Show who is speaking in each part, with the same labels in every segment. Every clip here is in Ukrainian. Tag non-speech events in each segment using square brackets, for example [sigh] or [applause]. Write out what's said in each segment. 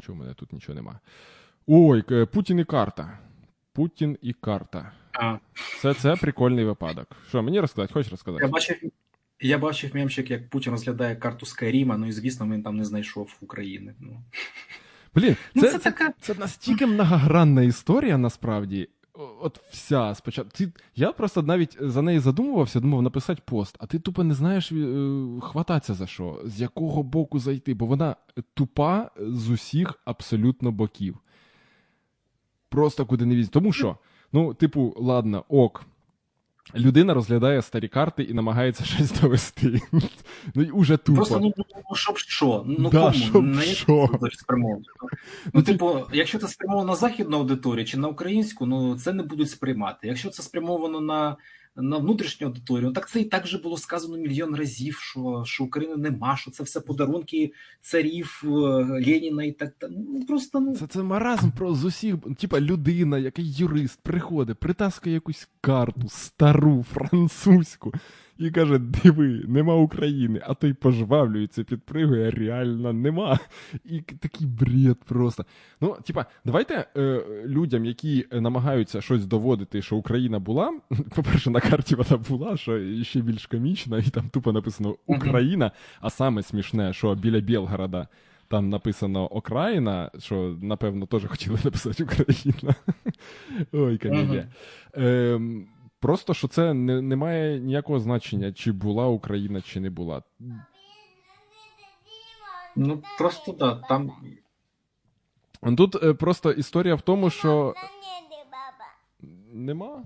Speaker 1: Чому в мене тут нічого нема? Ой, Путін і карта. Путін і карта.
Speaker 2: А,
Speaker 1: Це, це прикольний випадок. Що, мені розказати? Хочеш розказати?
Speaker 2: я бачив, я бачив мемчик, як Путін розглядає карту Скайріма, ну і звісно, він там не знайшов України. Ну,
Speaker 1: Блін,
Speaker 2: ну
Speaker 1: це,
Speaker 2: це, така.
Speaker 1: Це настільки многогранна історія, насправді. От вся спочатку. Ти, я просто навіть за неї задумувався, думав написати пост, а ти тупо не знаєш е, хвататися за що, з якого боку зайти, бо вона тупа з усіх абсолютно боків. Просто куди не візь. Тому що, ну, типу, ладно, ок. Людина розглядає старі карти і намагається [laughs] щось довести. Ну і уже тупо.
Speaker 2: Просто ну, ну щоб що? Ну
Speaker 1: Да,
Speaker 2: кому?
Speaker 1: щоб
Speaker 2: на
Speaker 1: що?
Speaker 2: спрямовано?
Speaker 1: Ну, [laughs]
Speaker 2: Ну, типу, якщо це спрямовано на західну аудиторію чи на українську, ну це не будуть сприймати. Якщо це спрямовано на, на внутрішню аудиторію, ну, так це і так же було сказано мільйон разів, що, що України нема, що це все подарунки царів е, Леніна і так. Ну просто ну
Speaker 1: Це, це маразм про з усіх. Типа людина, який юрист, приходить, притаскує якусь карту, стару, французьку, і каже: диви, нема України, а той пожвавлюється, підпригує, реально нема. І такий бред просто. Ну, типа, давайте е, людям, які намагаються щось доводити, що Україна була. [laughs] По-перше, на карті вона була, що ще більш комічна, і там тупо написано Україна, а саме смішне, що біля Білгорода там написано Окраїна, що напевно теж хотіли написати Україна. [laughs] Ой, комедія. Ем, просто що це не, не має ніякого значення, чи була Україна, чи не була.
Speaker 2: ну просто да, там
Speaker 1: Тут е, просто історія в тому, що нема.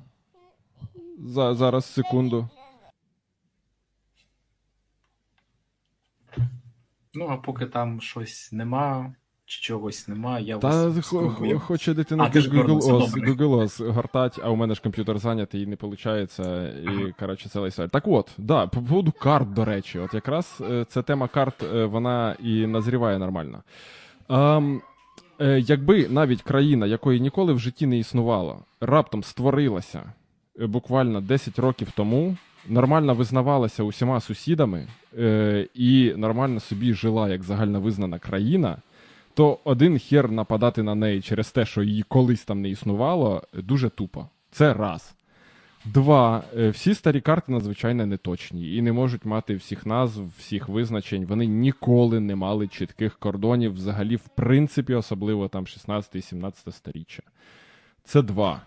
Speaker 1: За, зараз, секунду.
Speaker 2: ну а поки там щось нема, чогось нема, я
Speaker 1: Та
Speaker 2: вас спробую.
Speaker 1: хо- хоче дитина
Speaker 2: А,
Speaker 1: Google OS. Google OS гортать, а у мене ж комп'ютер зайнятий і не виходить. І, коротше, це історія. Так от, да, по поводу карт, до речі, от якраз е, ця тема карт, е, вона і назріває нормально. Е, якби навіть країна, якої ніколи в житті не існувало, раптом створилася буквально 10 років тому, нормально визнавалася усіма сусідами е, і нормально собі жила як загальновизнана країна, то один хер нападати на неї через те, що її колись там не існувало, дуже тупо. Це раз. Два. Е, Всі старі карти надзвичайно неточні і не можуть мати всіх назв, всіх визначень. Вони ніколи не мали чітких кордонів, взагалі, в принципі, особливо там 16-17 сторіччя. Це два.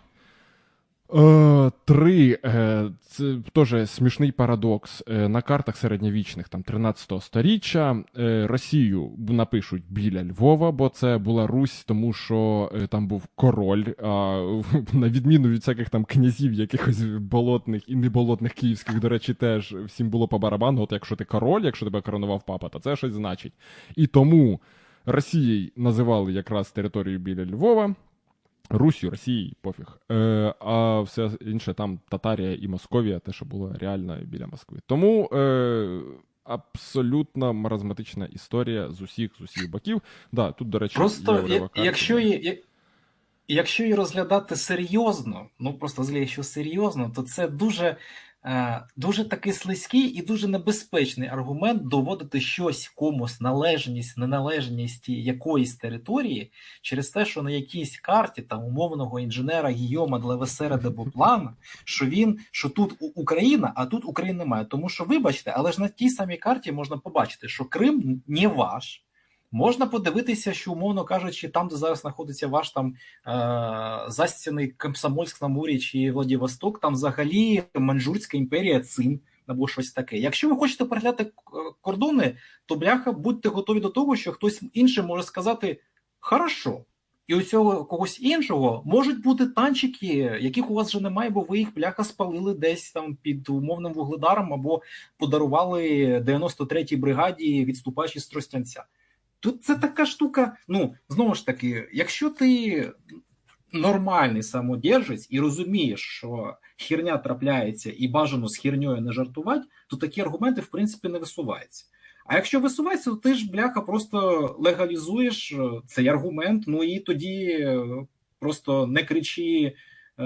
Speaker 1: Е, три. Е, це теж смішний парадокс. Е, на картах середньовічних там 13 сторіччя Росію напишуть біля Львова, бо це була Русь, тому що там був король. А [laughs] на відміну від всяких там князів, якихось болотних і неболотних київських, до речі, теж всім було по барабану. От якщо ти король, якщо тебе коронував папа, то це щось значить. І тому Росією називали якраз територію біля Львова. Русью, Росією, пофіг. Е, а все інше там Татарія і Московія, те, що було реально біля Москви. Тому е, абсолютно маразматична історія з усіх з усіх боків. Да, тут, до речі,
Speaker 2: Просто
Speaker 1: є
Speaker 2: я- якщо я- якщо її розглядати серйозно, ну просто злі, якщо серйозно, то це дуже, дуже такий слизький і дуже небезпечний аргумент доводити щось комусь належність, неналежність якоїсь території через те, що на якійсь карті там умовного інженера Гійома Длевесера Дебоплана, [laughs] що він що тут Україна, а тут України немає. Тому що, вибачте, але ж на тій самій карті можна побачити, що Крим не ваш. Можна подивитися, що, умовно кажучи, там, де зараз знаходиться ваш там е- застяний Комсомольськ на морі чи Владивосток, там взагалі Маньчжурська імперія Цин або щось таке. Якщо ви хочете переглядати к- кордони, то бляха, будьте готові до того, що хтось інший може сказати хорошо. І у цього когось іншого можуть бути танчики, яких у вас вже немає, бо ви їх бляха спалили десь там під умовним вугледаром або подарували 93-й бригаді відступачі з Тростянця. Тут це така штука. Ну знову ж таки, якщо ти нормальний самодержець і розумієш, що херня трапляється і бажано з херньою не жартувати, то такі аргументи в принципі не висуваються. А якщо висувається, то ти ж бляха просто легалізуєш е, цей аргумент. Ну і тоді е, просто не кричи. е,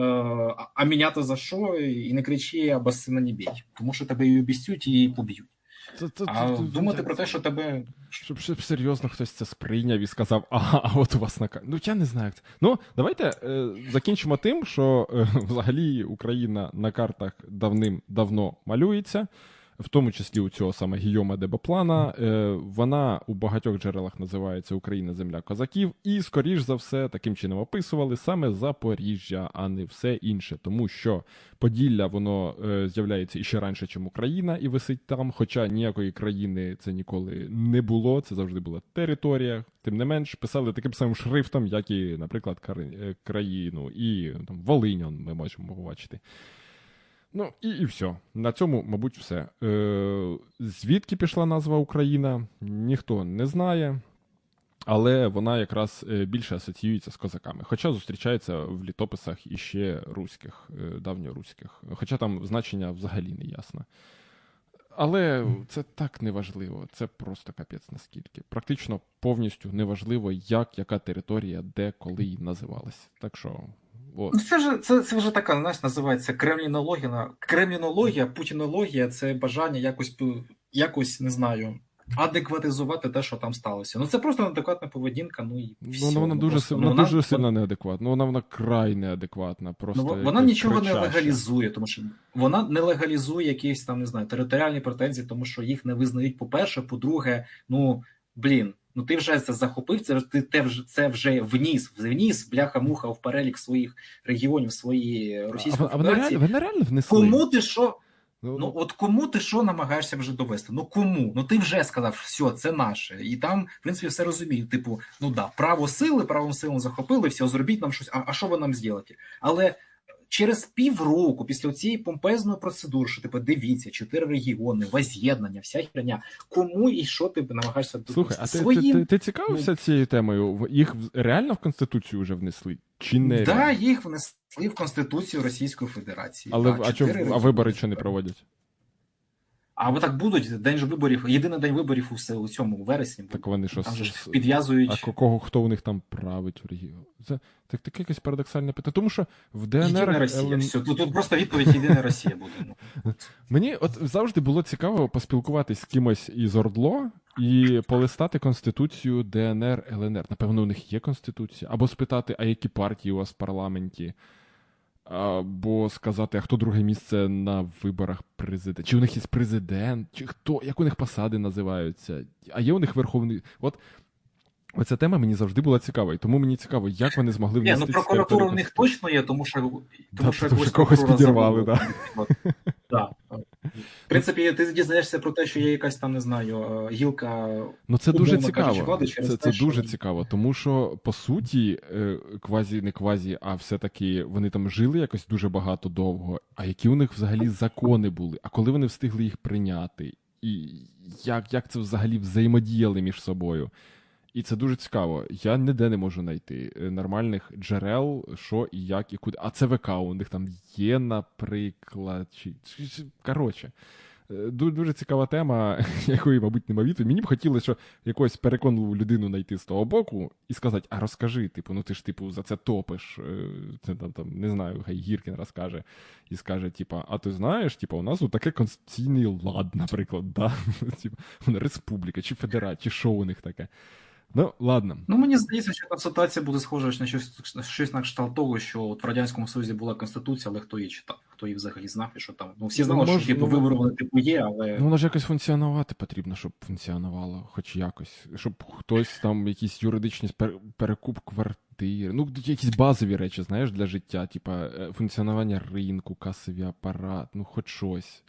Speaker 2: А міняти за що? І не кричи, аба сина не бій, тому що тебе і обіцють, і поб'ють.
Speaker 1: Це- це-
Speaker 2: А
Speaker 1: це-
Speaker 2: думати про те, що тебе
Speaker 1: Щоб, щоб серйозно хтось це сприйняв і сказав, ага, а от у вас на. Ну я не знаю, як це. Ну, давайте е, закінчимо тим, що е, [laughs] взагалі Україна на картах давним-давно малюється в тому числі у цього саме Гійома Дебаплана. Е, вона у багатьох джерелах називається Україна Земля козаків, і, скоріш за все, таким чином описували саме Запоріжжя, а не все інше, тому що Поділля воно е, з'являється іще раніше, ніж Україна, і висить там. Хоча ніякої країни це ніколи не було. Це завжди була територія. Тим не менш, писали таким самим шрифтом, як і, наприклад, е, країну, і там Волинь, ми можемо побачити. Ну і і все. На цьому, мабуть, все. Е, Звідки пішла назва Україна, ніхто не знає, але вона якраз е, більше асоціюється з козаками. Хоча зустрічається в літописах іще руських, е, давньоруських. Хоча там значення взагалі не ясне. Але це так неважливо, це просто капець наскільки. Практично повністю неважливо, як, яка територія, де, коли і називалась. Так що
Speaker 2: От. Ну, це ж це, це вже така знаєш, називається кремлінологія. Кремлінологія, путінологія це бажання якось якось не знаю. Адекватизувати те, що там сталося. Ну це просто неадекватна поведінка. Ну і
Speaker 1: все. Ну, вона дуже просто, ну, вона дуже сильно неадекватна. Ну, вона вона край неадекватна. Просто
Speaker 2: ну, вона нічого кричаща. не легалізує, тому що вона не легалізує якісь там не знаю територіальні претензії, тому що їх не визнають. По перше, по-друге, ну блін. Ну ти вже це захопив, це ти те вже це вже вніс, вніс бляха-муха в перелік своїх регіонів своєї Російської
Speaker 1: а, Федерації. А вони реально внесли?
Speaker 2: Кому ти що? Ну, ну от кому ти що намагаєшся вже довести? Ну кому? Ну ти вже сказав, що все, це наше, і там в принципі все розуміють. Типу, ну да, право сили, правом силом захопили, все, зробіть нам щось. А а що ви нам зробите? Але через півроку після цієї помпезної процедури, що типу, дивіться, чотири регіони, воз'єднання, вся херня, кому і що ти намагаєшся
Speaker 1: Слухай, а ти, Своїм... ти, ти, ти цікавився ну... цією темою? Їх реально в Конституцію вже внесли? Чи не
Speaker 2: да, їх внесли в Конституцію Російської Федерації.
Speaker 1: Але да, а, чо, а вибори чи не проводять?
Speaker 2: А ви так будуть день ж виборів, єдиний день виборів у, у цьому вересні.
Speaker 1: Так вони що
Speaker 2: там ж підв'язують.
Speaker 1: А кого хто у них там править в регіоні? Це так таке якесь парадоксальне питання. Тому що в ДНР
Speaker 2: Єдина Росія. Все, тут, тут просто відповідь єдина Росія буде. Ну. [laughs]
Speaker 1: Мені от завжди було цікаво поспілкуватись з кимось із Ордло і полистати конституцію ДНР ЛНР. Напевно, у них є конституція, або спитати, а які партії у вас в парламенті. Або сказати, а хто друге місце на виборах президента? Чи у них є президент, чи хто, як у них посади називаються? А є у них верховний. От Оця тема мені завжди була цікава, і тому мені цікаво, як вони змогли внести...
Speaker 2: Ні, ну прокуратура в них точно є, тому що тому
Speaker 1: да, що, тому що когось підірвали, так.
Speaker 2: Да. В принципі, ти дізнаєшся про те, що є якась там, не знаю, гілка.
Speaker 1: Ну це дуже цікаво. Влади через це те, це дуже цікаво, тому що по суті, е, квазі, не квазі, а все-таки вони там жили якось дуже багато довго. А які у них взагалі закони були? А коли вони встигли їх прийняти? І як, як це взагалі взаємодіяли між собою? І це дуже цікаво. Я ніде не можу знайти е, нормальних джерел, що і як, і куди. А ЦВК у них там є, наприклад. Чи... Коротше, е, дуже цікава тема, [laughs] якої, мабуть, нема відповіді. Мені б хотілося, що якусь переконливу людину знайти з того боку і сказати: а розкажи, типу, ну ти ж типу за це топиш. Е, це там, там не знаю, хай Гіркін розкаже і скаже: типу, а ти знаєш, типу, у нас таке конституційний лад, наприклад, да? [laughs] Типу, республіка, чи федерація, чи що у них таке. Ну, ладно.
Speaker 2: Ну, мені здається, що та ситуація буде схожа на щось щось на кшталт того, що от в Радянському Союзі була Конституція, але хто її читав, хто її взагалі знав і що там. Ну, всі знали, ну, що типу, вибори вони типу є, але.
Speaker 1: Ну, воно ж якось функціонувати потрібно, щоб функціонувало, хоч якось. Щоб хтось там, якісь юридичні перекуп квартир, ну, якісь базові речі, знаєш, для життя, типа е, функціонування ринку, касовий апарат, ну, хоч щось.